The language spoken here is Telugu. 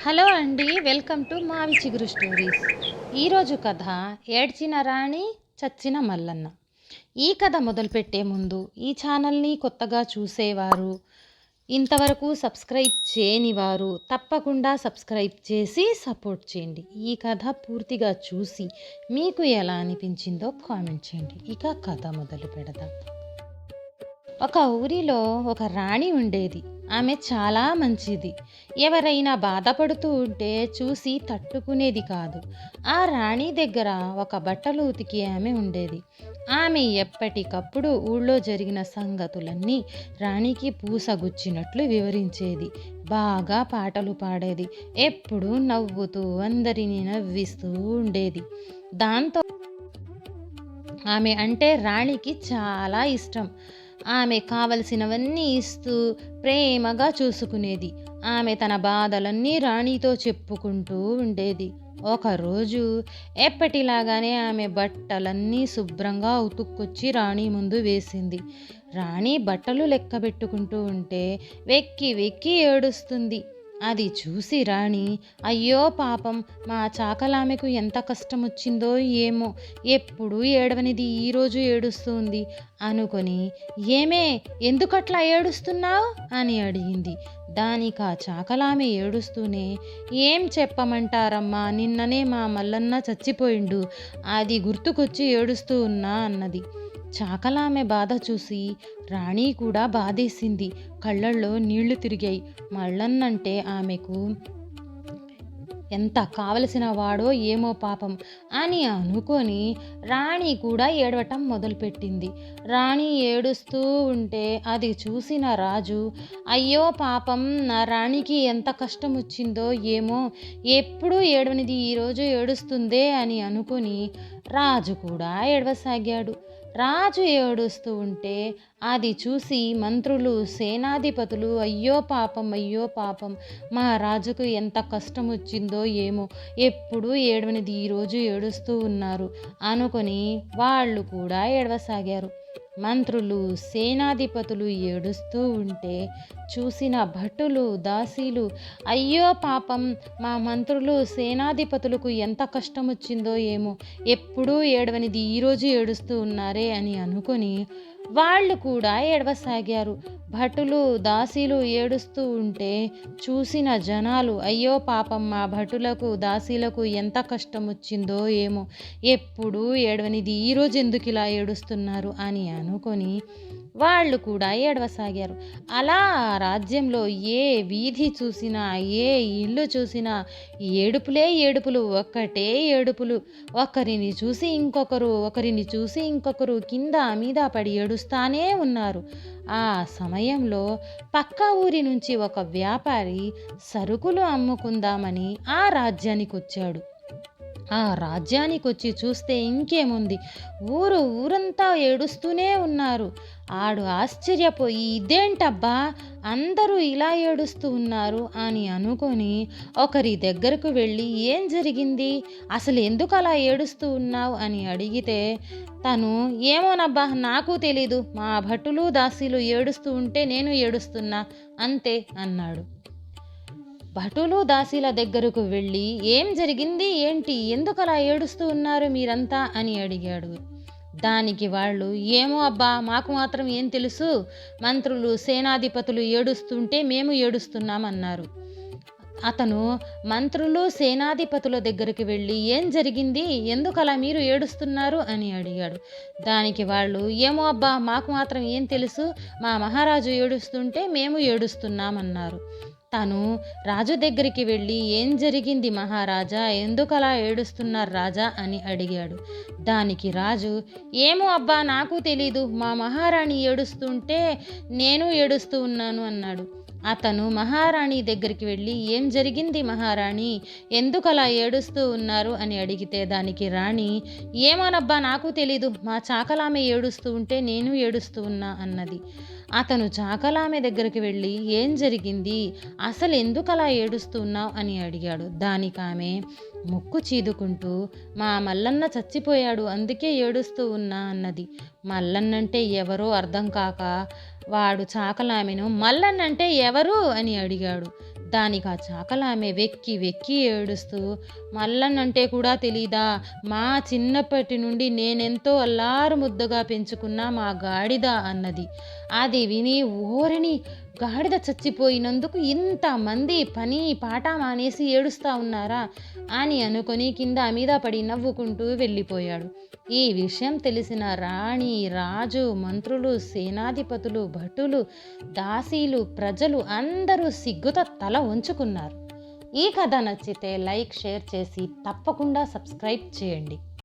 హలో అండి వెల్కమ్ టు మావి చిగురు స్టోరీస్. ఈరోజు కథ ఏడ్చిన రాణి చచ్చిన మల్లన్న. ఈ కథ మొదలుపెట్టే ముందు ఈ ఛానల్ని కొత్తగా చూసేవారు ఇంతవరకు సబ్స్క్రైబ్ చేయని వారు తప్పకుండా సబ్స్క్రైబ్ చేసి సపోర్ట్ చేయండి. ఈ కథ పూర్తిగా చూసి మీకు ఎలా అనిపించిందో కామెంట్ చేయండి. ఇక కథ మొదలు పెడదాం. ఒక ఊరిలో ఒక రాణి ఉండేది. ఆమె చాలా మంచిది. ఎవరైనా బాధపడుతూ ఉంటే చూసి తట్టుకునేది కాదు. ఆ రాణి దగ్గర ఒక బట్టలు ఉతికి ఆమె ఉండేది. ఆమె ఎప్పటికప్పుడు ఊళ్ళో జరిగిన సంగతులన్నీ రాణికి పూసగుచ్చినట్లు వివరించేది. బాగా పాటలు పాడేది. ఎప్పుడూ నవ్వుతూ అందరినీ నవ్విస్తూ ఉండేది. దాంతో ఆమె అంటే రాణికి చాలా ఇష్టం. ఆమె కావలసినవన్నీ ఇస్తూ ప్రేమగా చూసుకునేది. ఆమె తన బాధలన్నీ రాణితో చెప్పుకుంటూ ఉండేది. ఒకరోజు ఎప్పటిలాగానే ఆమె బట్టలన్నీ శుభ్రంగా ఉతుక్కొచ్చి రాణి ముందు వేసింది. రాణి బట్టలు లెక్క పెట్టుకుంటూ ఉంటే వెక్కి వెక్కి ఏడుస్తుంది. అది చూసి రాణి అయ్యో పాపం మా చాకలామెకు ఎంత కష్టం వచ్చిందో ఏమో ఎప్పుడు ఏడవనిది ఈరోజు ఏడుస్తుంది అనుకొని ఏమే ఎందుకట్లా ఏడుస్తున్నావు? అని అడిగింది. దానికి ఆ చాకలామె ఏడుస్తూనే ఏం చెప్పమంటారమ్మా నిన్ననే మా మల్లన్న చచ్చిపోయిండు అది గుర్తుకొచ్చి ఏడుస్తూ ఉన్నా అన్నది. చాకలామె బాధ చూసి రాణి కూడా బాధేసింది. కళ్ళల్లో నీళ్ళు తిరిగాయి. మళ్ళన్నంటే ఆమెకు ఎంత కావలసిన వాడో ఏమో పాపం అని అనుకొని రాణి కూడా ఏడవటం మొదలుపెట్టింది. రాణి ఏడుస్తూ ఉంటే అది చూసిన రాజు అయ్యో పాపం నా రాణికి ఎంత కష్టం వచ్చిందో ఏమో ఎప్పుడూ ఏడవనిది? ఈరోజు ఏడుస్తుందే? అని అనుకుని రాజు కూడా ఏడవసాగాడు. రాజు ఏడుస్తూ ఉంటే అది చూసి మంత్రులు సేనాధిపతులు అయ్యో పాపం అయ్యో పాపం మా రాజుకు ఎంత కష్టం వచ్చిందో ఏమో ఎప్పుడు ఏడవనిది ఈరోజు ఏడుస్తూ ఉన్నారు అనుకొని వాళ్ళు కూడా ఏడవసాగారు. మంత్రులు సేనాధిపతులు ఏడుస్తూ ఉంటే చూసిన భటులు దాసీలు అయ్యో పాపం మా మంత్రులు సేనాధిపతులకు ఎంత కష్టం వచ్చిందో ఏమో ఎప్పుడూ ఏడవనిది ఈరోజు ఏడుస్తూ ఉన్నారే అని అనుకొని వాళ్ళు కూడా ఏడవసాగారు. భటులు దాసీలు ఏడుస్తూ ఉంటే చూసిన జనాలు అయ్యో పాపం మా భటులకు దాసీలకు ఎంత కష్టం వచ్చిందో ఏమో. ఎప్పుడు ఏడవనిది ఈరోజు ఎందుకు ఇలా ఏడుస్తున్నారు అని అనుకొని వాళ్ళు కూడా ఏడవసాగారు. అలా రాజ్యంలో ఏ వీధి చూసినా ఏ ఇల్లు చూసినా ఏడుపులే ఏడుపులు ఒక్కటే ఏడుపులు. ఒకరిని చూసి ఇంకొకరు ఒకరిని చూసి ఇంకొకరు కింద మీద పడి ఏడు నడుస్తానే ఉన్నారు. ఆ సమయంలో పక్క ఊరి నుంచి ఒక వ్యాపారి సరుకులు అమ్ముకుందామని ఆ రాజ్యానికి వచ్చాడు ఆ రాజ్యానికి వచ్చి చూస్తే ఇంకేముంది? ఊరు ఊరంతా ఏడుస్తూనే ఉన్నారు. ఆడు ఆశ్చర్యపోయి ఇదేంటబ్బా అందరూ ఇలా ఏడుస్తూ ఉన్నారు అని అనుకొని ఒకరి దగ్గరకు వెళ్ళి ఏం జరిగింది? అసలు ఎందుకు అలా ఏడుస్తూ ఉన్నావు? అని అడిగితే తను ఏమోనబ్బా నాకు తెలీదు. మా భటులు దాసీలు ఏడుస్తూ ఉంటే నేను ఏడుస్తున్నా. అంతే అన్నాడు. భటులు దాసీల దగ్గరకు వెళ్ళి ఏం జరిగింది? ఏంటి? ఎందుకలా ఏడుస్తూ ఉన్నారు మీరంతా? అని అడిగాడు. దానికి వాళ్ళు ఏమో అబ్బా మాకు మాత్రం ఏం తెలుసు. మంత్రులు సేనాధిపతులు ఏడుస్తుంటే మేము ఏడుస్తున్నామన్నారు. అతను మంత్రులు సేనాధిపతుల దగ్గరికి వెళ్ళి ఏం జరిగింది? ఎందుకలా మీరు ఏడుస్తున్నారు? అని అడిగాడు. దానికి వాళ్ళు ఏమో అబ్బా మాకు మాత్రం ఏం తెలుసు. మా మహారాజు ఏడుస్తుంటే మేము ఏడుస్తున్నామన్నారు. తను రాజు దగ్గరికి వెళ్ళి ఏం జరిగింది మహారాజా? ఎందుకు అలా ఏడుస్తున్నారు రాజా? అని అడిగాడు. దానికి రాజు ఏమో అబ్బా నాకు తెలీదు. మా మహారాణి ఏడుస్తుంటే నేను ఏడుస్తూ ఉన్నాను అన్నాడు. అతను మహారాణి దగ్గరికి వెళ్ళి ఏం జరిగింది మహారాణి? ఎందుకు అలా ఏడుస్తూ ఉన్నారు? అని అడిగితే దానికి రాణి ఏమోనబ్బా నాకు తెలీదు. మా చాకలామె ఏడుస్తూ ఉంటే నేను ఏడుస్తూ ఉన్నా అన్నది. అతను చాకలామె దగ్గరికి వెళ్ళి ఏం జరిగింది? అసలు ఎందుకు అలా ఏడుస్తున్నావు అని అడిగాడు. దానికి ఆమె ముక్కు చీదుకుంటూ మా మల్లన్న చచ్చిపోయాడు అందుకే ఏడుస్తూ ఉన్నా అన్నది. మల్లన్నంటే ఎవరో అర్థం కాక వాడు చాకలామెను మల్లన్నంటే ఎవరు అని అడిగాడు. దానికి ఆ చాకలామె వెక్కి వెక్కి ఏడుస్తూ మల్లన్నంటే కూడా తెలీదా? మా చిన్నప్పటి నుండి నేనెంతో అల్లారు ముద్దగా పెంచుకున్న మా గాడిద అన్నది. అది విని ఓరిని గాడిద చచ్చిపోయినందుకు ఇంతమంది పని పాట మానేసి ఏడుస్తా ఉన్నారా అని అనుకొని కింద మీద పడి నవ్వుకుంటూ వెళ్ళిపోయాడు. ఈ విషయం తెలిసిన రాణి రాజు మంత్రులు సేనాధిపతులు భటులు దాసీలు ప్రజలు అందరూ సిగ్గుతో తల ఉంచుకున్నారు ఈ కథ నచ్చితే లైక్ షేర్ చేసి తప్పకుండా సబ్స్క్రైబ్ చేయండి.